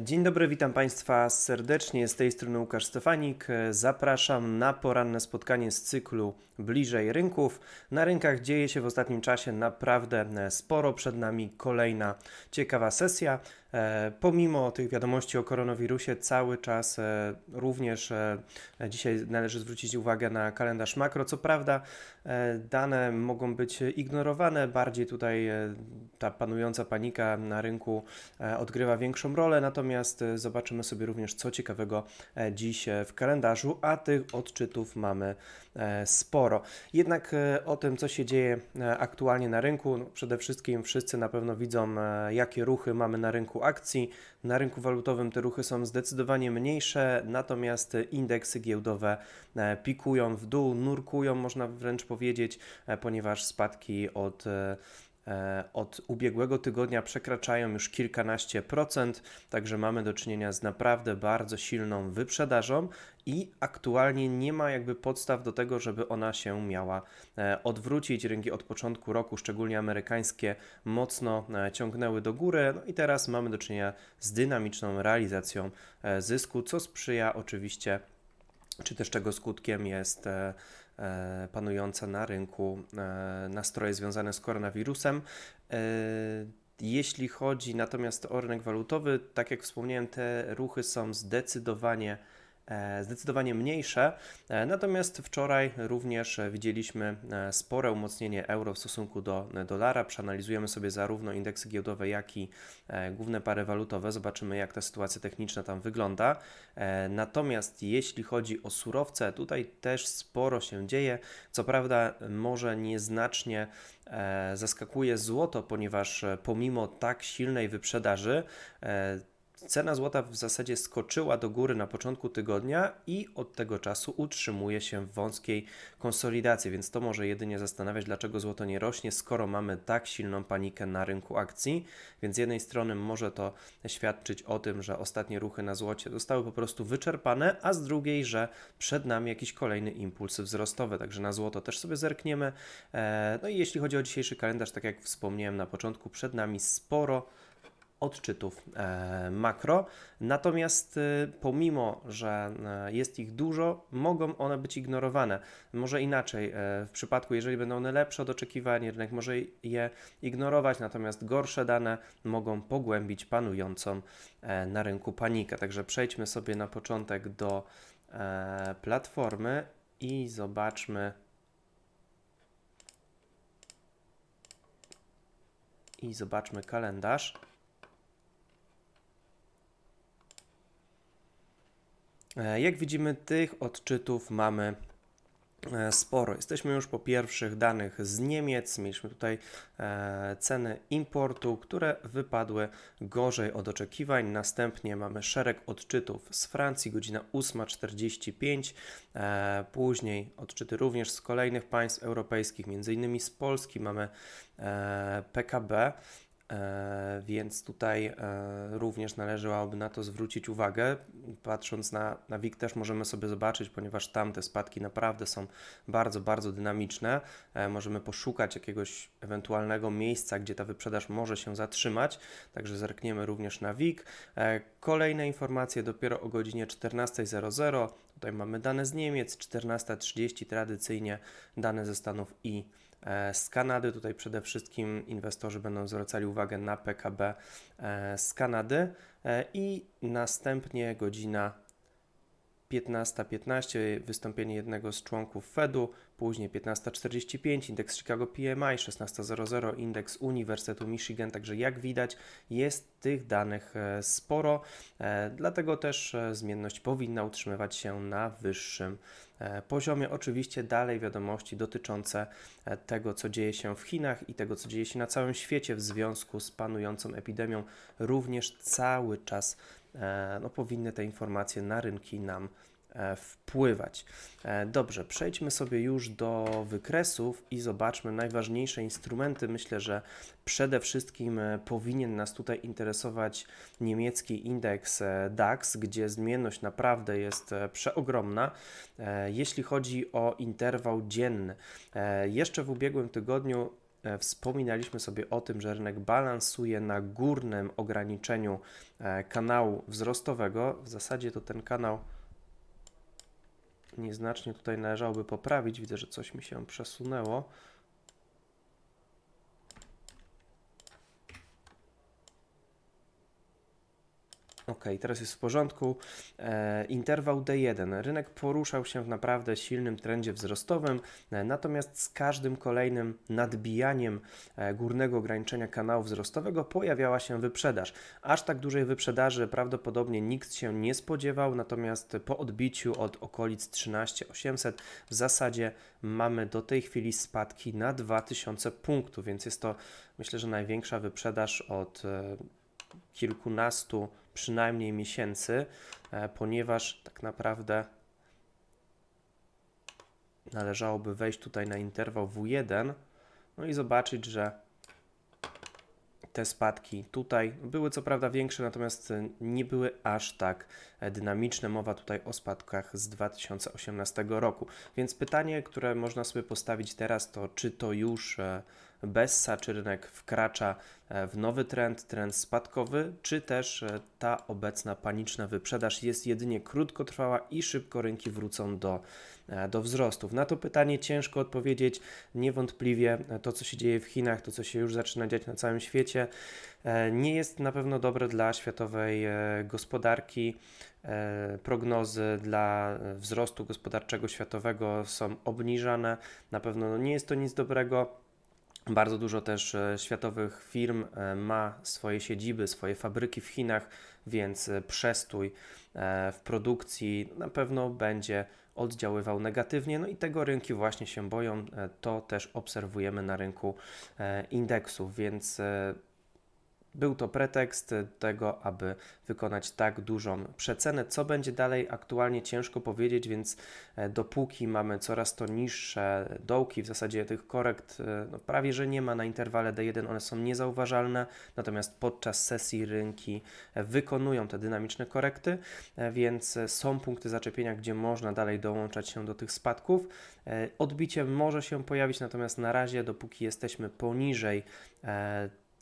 Dzień dobry, witam Państwa serdecznie. Z tej strony Łukasz Stefanik. Zapraszam na poranne spotkanie z cyklu Bliżej Rynków. Na rynkach dzieje się w ostatnim czasie naprawdę sporo. Przed nami kolejna ciekawa sesja. E, Pomimo tych wiadomości o koronawirusie, cały czas e, również e, dzisiaj należy zwrócić uwagę na kalendarz makro. Co prawda, dane mogą być ignorowane, bardziej tutaj ta panująca panika na rynku odgrywa większą rolę, natomiast zobaczymy sobie również, co ciekawego dziś w kalendarzu, a tych odczytów mamy sporo. Jednak e, o tym, co się dzieje e, aktualnie na rynku, no przede wszystkim wszyscy na pewno widzą, e, jakie ruchy mamy na rynku akcji. Na rynku walutowym te ruchy są zdecydowanie mniejsze, natomiast e, indeksy giełdowe e, pikują w dół, nurkują, można wręcz powiedzieć, e, ponieważ spadki od e, e, od ubiegłego tygodnia przekraczają już kilkanaście procent, także mamy do czynienia z naprawdę bardzo silną wyprzedażą i aktualnie nie ma jakby podstaw do tego, żeby ona się miała e, odwrócić. Rynki od początku roku, szczególnie amerykańskie, mocno e, ciągnęły do góry, no i teraz mamy do czynienia z dynamiczną realizacją e, zysku, co sprzyja oczywiście czy też czego skutkiem jest e, e, panujące na rynku e, nastroje związane z koronawirusem. E, Jeśli chodzi natomiast o rynek walutowy, tak jak wspomniałem, te ruchy są zdecydowanie e, zdecydowanie mniejsze. E, Natomiast wczoraj również e, widzieliśmy e, spore umocnienie euro w stosunku do e, dolara. Przeanalizujemy sobie zarówno indeksy giełdowe, jak i e, główne pary walutowe. Zobaczymy, jak ta sytuacja techniczna tam wygląda. E, Natomiast jeśli chodzi o surowce, tutaj też sporo się dzieje. Co prawda, może nieznacznie e, zaskakuje złoto, ponieważ e, pomimo tak silnej wyprzedaży, e, Cena złota w zasadzie skoczyła do góry na początku tygodnia i od tego czasu utrzymuje się w wąskiej konsolidacji, więc to może jedynie zastanawiać, dlaczego złoto nie rośnie, skoro mamy tak silną panikę na rynku akcji. Więc z jednej strony może to świadczyć o tym, że ostatnie ruchy na złocie zostały po prostu wyczerpane, a z drugiej, że przed nami jakiś kolejny impuls wzrostowy. Także na złoto też sobie zerkniemy. E, No i jeśli chodzi o dzisiejszy kalendarz, tak jak wspomniałem na początku, przed nami sporo odczytów e, makro. Natomiast e, pomimo, że e, jest ich dużo, mogą one być ignorowane. Może inaczej, w przypadku, jeżeli będą one lepsze od oczekiwań, rynek może je ignorować, natomiast gorsze dane mogą pogłębić panującą na rynku panikę. Także przejdźmy sobie na początek do platformy i zobaczmy. I zobaczmy kalendarz. Jak widzimy, tych odczytów mamy e, sporo. Jesteśmy już po pierwszych danych z Niemiec. Mieliśmy tutaj e, ceny importu, które wypadły gorzej od oczekiwań. Następnie mamy szereg odczytów z Francji, godzina 8.45. E, później odczyty również z kolejnych państw europejskich, m.in. z Polski mamy e, PKB. E, Więc tutaj e, również należałoby na to zwrócić uwagę. Patrząc na, na WIG też możemy sobie zobaczyć, ponieważ tam te spadki naprawdę są bardzo, bardzo dynamiczne. E, Możemy poszukać jakiegoś ewentualnego miejsca, gdzie ta wyprzedaż może się zatrzymać. Także zerkniemy również na WIG. Kolejne informacje dopiero o godzinie 14.00. Tutaj mamy dane z Niemiec, 14.30 tradycyjnie dane ze Stanów i z Kanady. Tutaj przede wszystkim inwestorzy będą zwracali uwagę na PKB e, z Kanady e, i następnie godzina 15.15 wystąpienie jednego z członków Fedu, później 15.45 indeks Chicago PMI, 16.00 indeks Uniwersytetu Michigan, także jak widać jest tych danych e, sporo, e, dlatego też e, zmienność powinna utrzymywać się na wyższym poziomie. Oczywiście dalej wiadomości dotyczące tego, co dzieje się w Chinach i tego, co dzieje się na całym świecie w związku z panującą epidemią, również cały czas no, powinny te informacje na rynki nam wpływać. E, Dobrze, przejdźmy sobie już do wykresów i zobaczmy najważniejsze instrumenty. Myślę, że przede wszystkim e, powinien nas tutaj interesować niemiecki indeks e, DAX, gdzie zmienność naprawdę jest e, przeogromna. E, Jeśli chodzi o interwał dzienny, e, jeszcze w ubiegłym tygodniu e, wspominaliśmy sobie o tym, że rynek balansuje na górnym ograniczeniu e, kanału wzrostowego. W zasadzie to ten kanał nieznacznie tutaj należałoby poprawić. Widzę, że coś mi się przesunęło. Ok, teraz jest w porządku. E, interwał D1. Rynek poruszał się w naprawdę silnym trendzie wzrostowym, e, natomiast z każdym kolejnym nadbijaniem e, górnego ograniczenia kanału wzrostowego pojawiała się wyprzedaż. Aż tak dużej wyprzedaży prawdopodobnie nikt się nie spodziewał, natomiast po odbiciu od okolic 13800 w zasadzie mamy do tej chwili spadki na 2000 punktów, więc jest to myślę, że największa wyprzedaż od e, kilkunastu przynajmniej miesięcy, e, ponieważ tak naprawdę należałoby wejść tutaj na interwał W1 no i zobaczyć, że te spadki tutaj były co prawda większe, natomiast e, nie były aż tak e, dynamiczne. Mowa tutaj o spadkach z 2018 roku. Więc pytanie, które można sobie postawić teraz, to czy to już Bessa, czy rynek wkracza e, w nowy trend, trend spadkowy, czy też e, ta obecna paniczna wyprzedaż jest jedynie krótkotrwała i szybko rynki wrócą do, e, do wzrostów. Na to pytanie ciężko odpowiedzieć. Niewątpliwie to, co się dzieje w Chinach, to, co się już zaczyna dziać na całym świecie, nie jest na pewno dobre dla światowej gospodarki. Prognozy dla wzrostu gospodarczego światowego są obniżane. Na pewno no, nie jest to nic dobrego. Bardzo dużo też e, światowych firm e, ma swoje siedziby, swoje fabryki w Chinach, więc e, przestój w produkcji na pewno będzie oddziaływał negatywnie. No i tego rynki właśnie się boją. To też obserwujemy na rynku indeksów, więc był to pretekst tego, aby wykonać tak dużą przecenę. Co będzie dalej, aktualnie ciężko powiedzieć, więc e, dopóki mamy coraz to niższe dołki, w zasadzie tych korekt e, no, prawie że nie ma na interwale D1, one są niezauważalne, natomiast podczas sesji rynki e, wykonują te dynamiczne korekty, więc są punkty zaczepienia, gdzie można dalej dołączać się do tych spadków. Odbicie może się pojawić, natomiast na razie, dopóki jesteśmy poniżej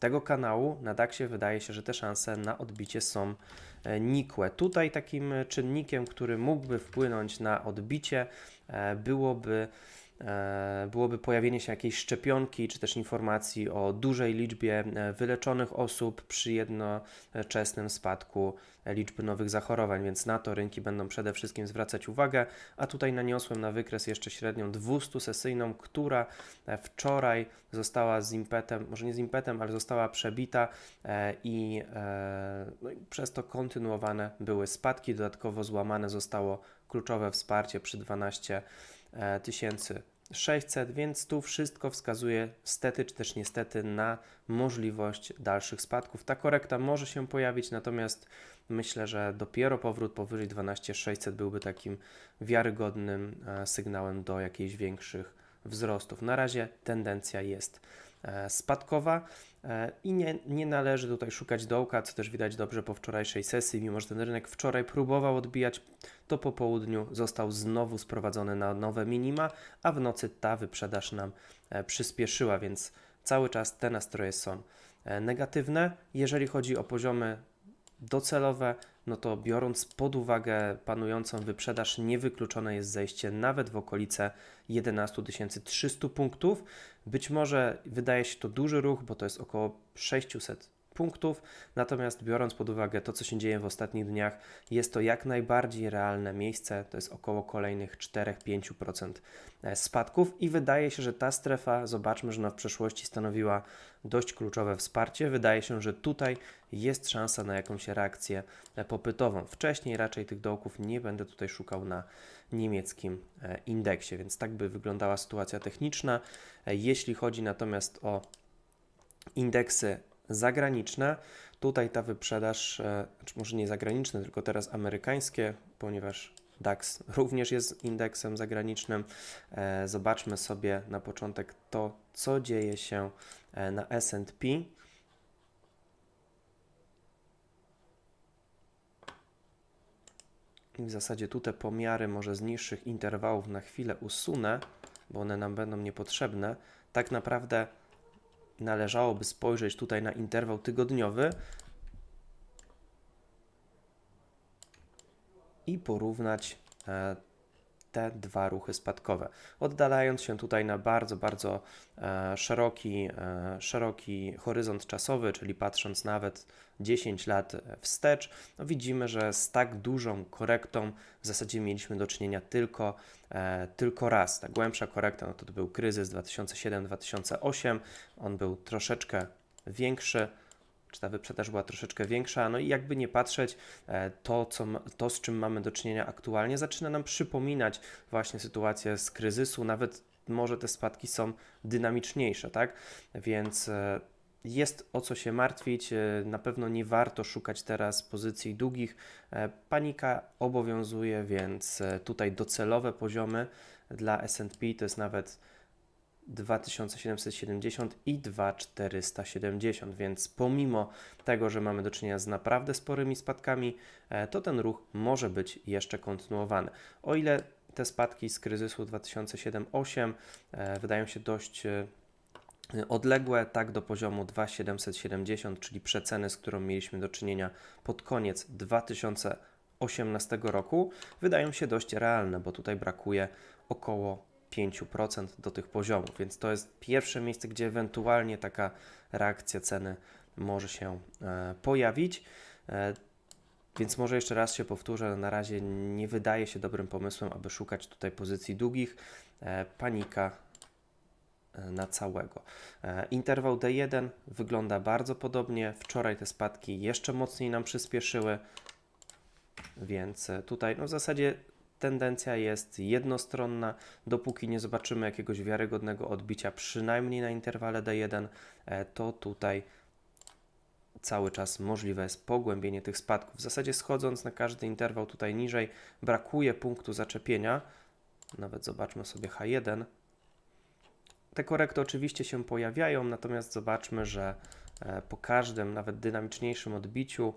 tego kanału na DAXie wydaje się, że te szanse na odbicie są e, nikłe. Tutaj takim czynnikiem, który mógłby wpłynąć na odbicie, e, byłoby byłoby pojawienie się jakiejś szczepionki, czy też informacji o dużej liczbie e, wyleczonych osób przy jednoczesnym spadku liczby nowych zachorowań, więc na to rynki będą przede wszystkim zwracać uwagę. A tutaj naniosłem na wykres jeszcze średnią 200-sesyjną, która e, wczoraj została z impetem, może nie z impetem, ale została przebita i, no i przez to kontynuowane były spadki. Dodatkowo złamane zostało kluczowe wsparcie przy 12 tysięcy 600, więc tu wszystko wskazuje stety czy też niestety na możliwość dalszych spadków. Ta korekta może się pojawić, natomiast myślę, że dopiero powrót powyżej 12600 byłby takim wiarygodnym e, sygnałem do jakichś większych wzrostów. Na razie tendencja jest e, spadkowa. E, I nie, nie należy tutaj szukać dołka, co też widać dobrze po wczorajszej sesji, mimo że ten rynek wczoraj próbował odbijać, to po południu został znowu sprowadzony na nowe minima, a w nocy ta wyprzedaż nam e, przyspieszyła, więc cały czas te nastroje są e, negatywne. Jeżeli chodzi o poziomy docelowe, no to biorąc pod uwagę panującą wyprzedaż, niewykluczone jest zejście nawet w okolice 11 300 punktów. Być może wydaje się to duży ruch, bo to jest około 600 punktów, natomiast biorąc pod uwagę to, co się dzieje w ostatnich dniach, jest to jak najbardziej realne miejsce, to jest około kolejnych 4-5% e, spadków i wydaje się, że ta strefa, zobaczmy, że ona w przeszłości stanowiła dość kluczowe wsparcie. Wydaje się, że tutaj jest szansa na jakąś reakcję e, popytową. Wcześniej raczej tych dołków nie będę tutaj szukał na niemieckim e, indeksie, więc tak by wyglądała sytuacja techniczna. Jeśli chodzi natomiast o indeksy zagraniczne. Tutaj ta wyprzedaż, e, czy może nie zagraniczne, tylko teraz amerykańskie, ponieważ DAX również jest indeksem zagranicznym. E, zobaczmy sobie na początek to, co dzieje się e, na SP. I w zasadzie tu te pomiary może z niższych interwałów na chwilę usunę, bo one nam będą niepotrzebne. Tak naprawdę należałoby spojrzeć tutaj na interwał tygodniowy i porównać e, te dwa ruchy spadkowe. Oddalając się tutaj na bardzo, bardzo e, szeroki, e, szeroki horyzont czasowy, czyli patrząc nawet 10 lat wstecz, no widzimy, że z tak dużą korektą w zasadzie mieliśmy do czynienia tylko, e, tylko raz. Ta głębsza korekta no to, to był kryzys 2007-2008, on był troszeczkę większy czy ta wyprzedaż była troszeczkę większa. No i jakby nie patrzeć, e, to, co, to z czym mamy do czynienia aktualnie, zaczyna nam przypominać właśnie sytuację z kryzysu, nawet może te spadki są dynamiczniejsze, tak? Więc e, jest o co się martwić. e, Na pewno nie warto szukać teraz pozycji długich. Panika obowiązuje, więc tutaj docelowe poziomy dla S&P to jest nawet 2770 i 2470, więc pomimo tego, że mamy do czynienia z naprawdę sporymi spadkami, e, to ten ruch może być jeszcze kontynuowany. O ile te spadki z kryzysu 2007-2008 e, wydają się dość e, odległe, tak do poziomu 2770, czyli przeceny, z którą mieliśmy do czynienia pod koniec 2018 roku, wydają się dość realne, bo tutaj brakuje około 5% do tych poziomów, więc to jest pierwsze miejsce, gdzie ewentualnie taka reakcja ceny może się e, pojawić. E, więc może jeszcze raz się powtórzę, na razie nie wydaje się dobrym pomysłem, aby szukać tutaj pozycji długich. E, panika na całego. Interwał D1 wygląda bardzo podobnie. Wczoraj te spadki jeszcze mocniej nam przyspieszyły, więc tutaj no w zasadzie tendencja jest jednostronna. Dopóki nie zobaczymy jakiegoś wiarygodnego odbicia, przynajmniej na interwale D1, e, to tutaj cały czas możliwe jest pogłębienie tych spadków. W zasadzie schodząc na każdy interwał tutaj niżej, brakuje punktu zaczepienia. Nawet zobaczmy sobie H1. Te korekty oczywiście się pojawiają, natomiast zobaczmy, że e, po każdym, nawet dynamiczniejszym odbiciu,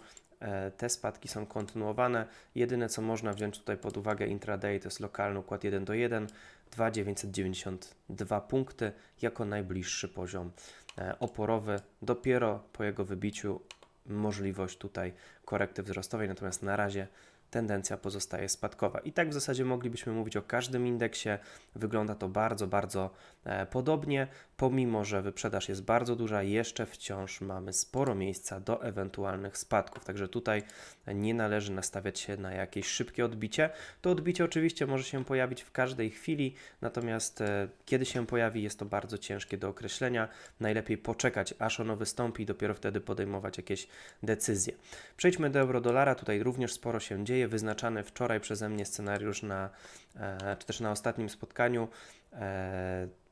te spadki są kontynuowane. Jedyne, co można wziąć tutaj pod uwagę intraday, to jest lokalny układ 1 do 1, 2,992 punkty jako najbliższy poziom e, oporowy. Dopiero po jego wybiciu możliwość tutaj korekty wzrostowej, natomiast na razie tendencja pozostaje spadkowa. I tak w zasadzie moglibyśmy mówić o każdym indeksie. Wygląda to bardzo, bardzo e, podobnie. Pomimo, że wyprzedaż jest bardzo duża, jeszcze wciąż mamy sporo miejsca do ewentualnych spadków. Także tutaj nie należy nastawiać się na jakieś szybkie odbicie. To odbicie oczywiście może się pojawić w każdej chwili, natomiast e, kiedy się pojawi, jest to bardzo ciężkie do określenia. Najlepiej poczekać, aż ono wystąpi, dopiero wtedy podejmować jakieś decyzje. Przejdźmy do euro-dolara. Tutaj również sporo się dzieje. Wyznaczany wczoraj przeze mnie scenariusz na, e, czy też na ostatnim spotkaniu.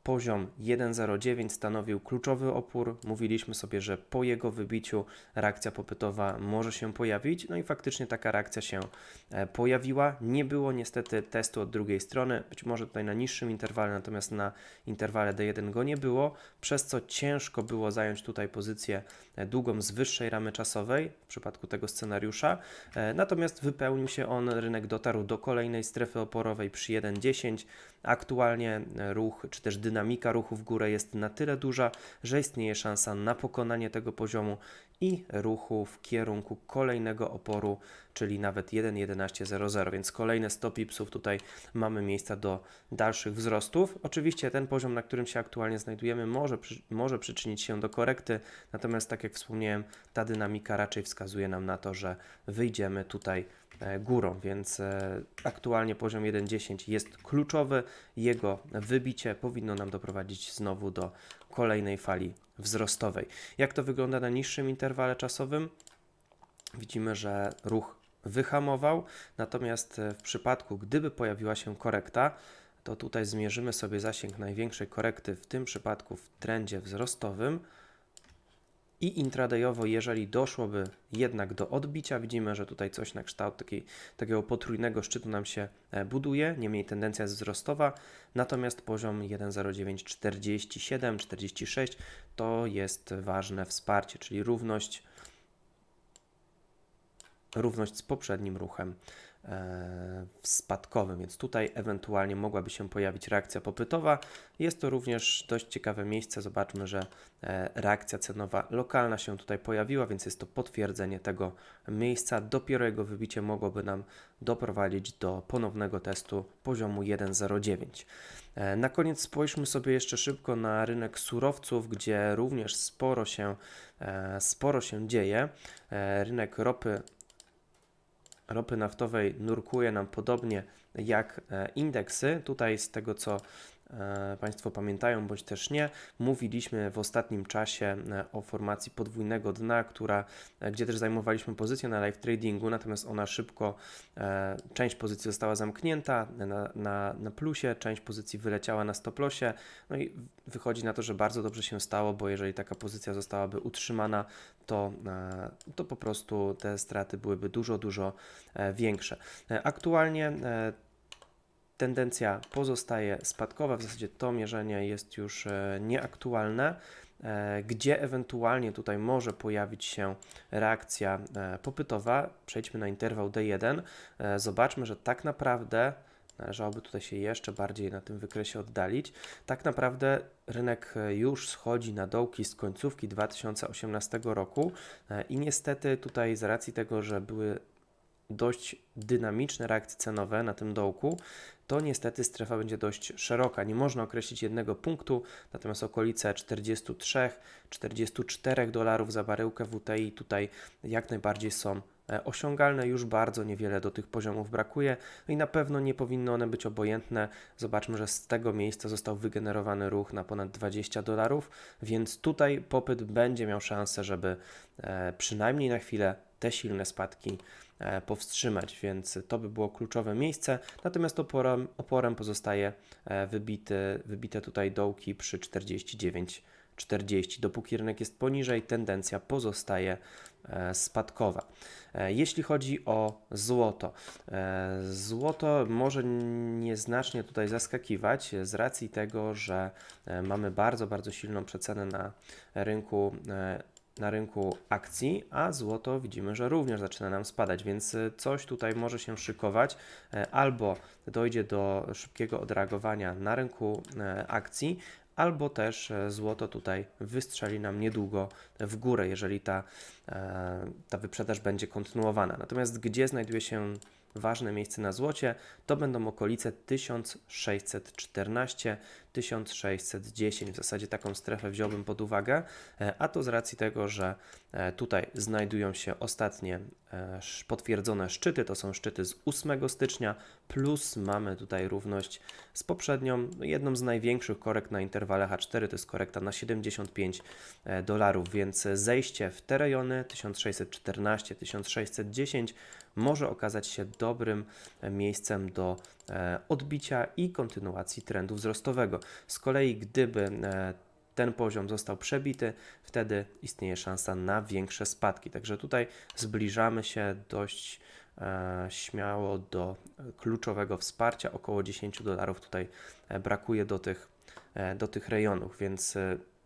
Poziom 1,09 stanowił kluczowy opór. Mówiliśmy sobie, że po jego wybiciu reakcja popytowa może się pojawić. No i faktycznie taka reakcja się e, pojawiła. Nie było niestety testu od drugiej strony, być może tutaj na niższym interwale, natomiast na interwale D1 go nie było, przez co ciężko było zająć tutaj pozycję e, długą z wyższej ramy czasowej w przypadku tego scenariusza. E, Natomiast wypełnił się on, rynek dotarł do kolejnej strefy oporowej przy 1,10. Aktualnie ruch, czy też dynamika ruchu w górę jest na tyle duża, że istnieje szansa na pokonanie tego poziomu i ruchu w kierunku kolejnego oporu, czyli nawet 1.11.00, więc kolejne 100 pipsów tutaj mamy miejsca do dalszych wzrostów. Oczywiście ten poziom, na którym się aktualnie znajdujemy, może, może przyczynić się do korekty, natomiast tak jak wspomniałem, ta dynamika raczej wskazuje nam na to, że wyjdziemy tutaj górą, więc e, aktualnie poziom 1.10 jest kluczowy. Jego wybicie powinno nam doprowadzić znowu do kolejnej fali wzrostowej. Jak to wygląda na niższym interwale czasowym? Widzimy, że ruch wyhamował, natomiast e, w przypadku, gdyby pojawiła się korekta, to tutaj zmierzymy sobie zasięg największej korekty, w tym przypadku w trendzie wzrostowym. I intradayowo, jeżeli doszłoby jednak do odbicia, widzimy, że tutaj coś na kształt takiego potrójnego szczytu nam się e, buduje, niemniej tendencja jest wzrostowa, natomiast poziom 1,0947, 46 to jest ważne wsparcie, czyli równość, równość z poprzednim ruchem spadkowym, więc tutaj ewentualnie mogłaby się pojawić reakcja popytowa. Jest to również dość ciekawe miejsce. Zobaczmy, że e, reakcja cenowa lokalna się tutaj pojawiła, więc jest to potwierdzenie tego miejsca. Dopiero jego wybicie mogłoby nam doprowadzić do ponownego testu poziomu 1,09. E, Na koniec spójrzmy sobie jeszcze szybko na rynek surowców, gdzie również sporo się, e, sporo się dzieje. E, Rynek ropy ropy naftowej nurkuje nam podobnie jak e, indeksy. Tutaj z tego co Państwo pamiętają, bądź też nie, mówiliśmy w ostatnim czasie e, o formacji podwójnego dna, która, e, gdzie też zajmowaliśmy pozycję na live tradingu, natomiast ona szybko, e, część pozycji została zamknięta na, na, na plusie, część pozycji wyleciała na stop lossie, no i wychodzi na to, że bardzo dobrze się stało, bo jeżeli taka pozycja zostałaby utrzymana, to, e, to po prostu te straty byłyby dużo, dużo e, większe. E, Aktualnie e, tendencja pozostaje spadkowa, w zasadzie to mierzenie jest już e, nieaktualne. e, Gdzie ewentualnie tutaj może pojawić się reakcja e, popytowa, przejdźmy na interwał D1. E, Zobaczmy, że tak naprawdę należałoby tutaj się jeszcze bardziej na tym wykresie oddalić. Tak naprawdę rynek już schodzi na dołki z końcówki 2018 roku i niestety tutaj z racji tego, że były dość dynamiczne reakcje cenowe na tym dołku, to niestety strefa będzie dość szeroka. Nie można określić jednego punktu, natomiast okolice 43, 44 dolarów za baryłkę WTI tutaj jak najbardziej są e, osiągalne. Już bardzo niewiele do tych poziomów brakuje i na pewno nie powinny one być obojętne. Zobaczmy, że z tego miejsca został wygenerowany ruch na ponad 20 dolarów, więc tutaj popyt będzie miał szansę, żeby e, przynajmniej na chwilę te silne spadki powstrzymać, więc to by było kluczowe miejsce. Natomiast oporem, oporem pozostaje e, wybity, wybite tutaj dołki przy 49,40. Dopóki rynek jest poniżej, tendencja pozostaje e, spadkowa. E, Jeśli chodzi o złoto, e, złoto może nieznacznie tutaj zaskakiwać z racji tego, że e, mamy bardzo, bardzo silną przecenę na rynku e, na rynku akcji, a złoto widzimy, że również zaczyna nam spadać, więc y, coś tutaj może się szykować, e, albo dojdzie do szybkiego odreagowania na rynku e, akcji, albo też e, złoto tutaj wystrzeli nam niedługo w górę, jeżeli ta, e, ta wyprzedaż będzie kontynuowana. Natomiast gdzie znajduje się ważne miejsce na złocie, to będą okolice 1614, 1610. W zasadzie taką strefę wziąłbym pod uwagę, e, a to z racji tego, że e, tutaj znajdują się ostatnie e, potwierdzone szczyty, to są szczyty z 8 stycznia, plus mamy tutaj równość z poprzednią, no, jedną z największych korekt na interwale H4, to jest korekta na 75 e, dolarów, więc zejście w te rejony 1614, 1610 może okazać się dobrym e, miejscem do e, odbicia i kontynuacji trendu wzrostowego. Z kolei, gdyby e, ten poziom został przebity, wtedy istnieje szansa na większe spadki. Także tutaj zbliżamy się dość śmiało do kluczowego wsparcia. Około 10 dolarów tutaj brakuje do tych, do tych rejonów, więc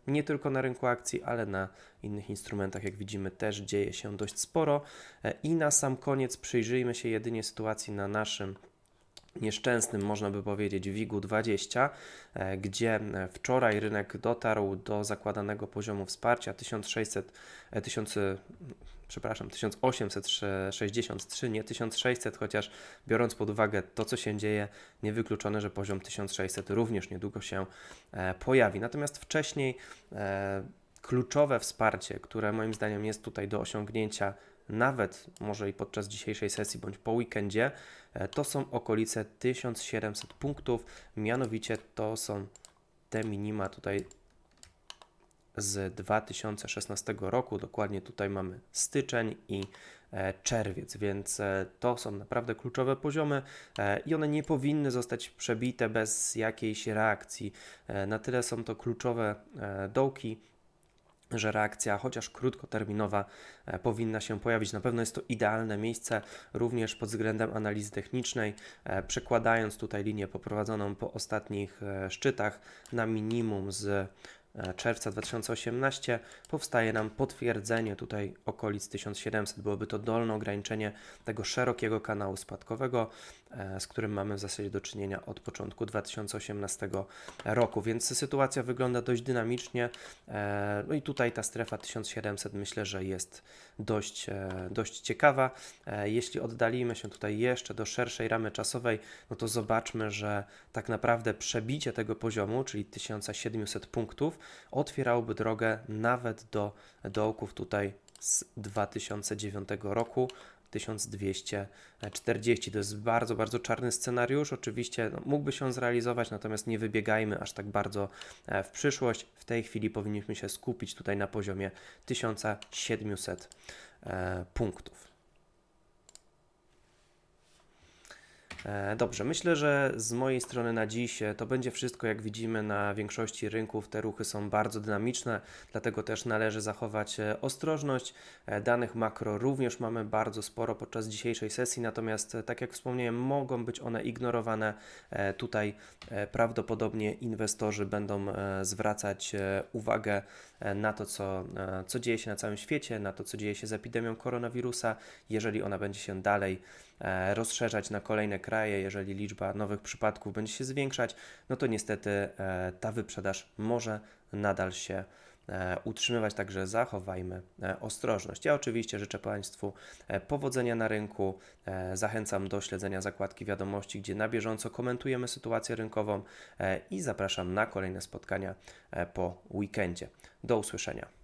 nie tylko na rynku akcji, ale na innych instrumentach, jak widzimy, też dzieje się dość sporo. E, I na sam koniec przyjrzyjmy się jedynie sytuacji na naszym nieszczęsnym, można by powiedzieć, WIG-u 20, e, gdzie e, wczoraj rynek dotarł do zakładanego poziomu wsparcia 1600, e, 1000, przepraszam, 1863, nie 1600, chociaż biorąc pod uwagę to, co się dzieje, niewykluczone, że poziom 1600 również niedługo się e, pojawi. Natomiast wcześniej e, kluczowe wsparcie, które moim zdaniem jest tutaj do osiągnięcia, nawet może i podczas dzisiejszej sesji bądź po weekendzie, e, to są okolice 1700 punktów. Mianowicie to są te minima tutaj z 2016 roku. Dokładnie tutaj mamy styczeń i e, czerwiec, więc e, to są naprawdę kluczowe poziomy e, i one nie powinny zostać przebite bez jakiejś reakcji. Na tyle są to kluczowe dołki, że reakcja, chociaż krótkoterminowa, powinna się pojawić. Na pewno jest to idealne miejsce również pod względem analizy technicznej, przekładając tutaj linię poprowadzoną po ostatnich szczytach na minimum z czerwca 2018 powstaje nam potwierdzenie tutaj okolic 1700. Byłoby to dolne ograniczenie tego szerokiego kanału spadkowego, e, z którym mamy w zasadzie do czynienia od początku 2018 roku, więc sytuacja wygląda dość dynamicznie. e, No i tutaj ta strefa 1700 myślę, że jest dość, e, dość ciekawa. E, Jeśli oddalimy się tutaj jeszcze do szerszej ramy czasowej, no to zobaczmy, że tak naprawdę przebicie tego poziomu, czyli 1700 punktów, otwierałoby drogę nawet do dołków tutaj z 2009 roku. 1240. To jest bardzo, bardzo czarny scenariusz. Oczywiście no, mógłby się on zrealizować, natomiast nie wybiegajmy aż tak bardzo e, w przyszłość. W tej chwili powinniśmy się skupić tutaj na poziomie 1700 e, punktów. Dobrze, myślę, że z mojej strony na dziś e, to będzie wszystko. Jak widzimy, na większości rynków te ruchy są bardzo dynamiczne, dlatego też należy zachować e, ostrożność. E, Danych makro również mamy bardzo sporo podczas dzisiejszej sesji, natomiast, e, tak jak wspomniałem, mogą być one ignorowane. E, Tutaj e, prawdopodobnie inwestorzy będą e, zwracać e, uwagę e, na to, co, e, co dzieje się na całym świecie, na to, co dzieje się z epidemią koronawirusa. Jeżeli ona będzie się dalej e, rozszerzać na kolejne kraje, jeżeli liczba nowych przypadków będzie się zwiększać, no to niestety e, ta wyprzedaż może nadal się e, utrzymywać, także zachowajmy e, ostrożność. Ja oczywiście życzę Państwu e, powodzenia na rynku. E, Zachęcam do śledzenia zakładki wiadomości, gdzie na bieżąco komentujemy sytuację rynkową e, i zapraszam na kolejne spotkania e, po weekendzie. Do usłyszenia.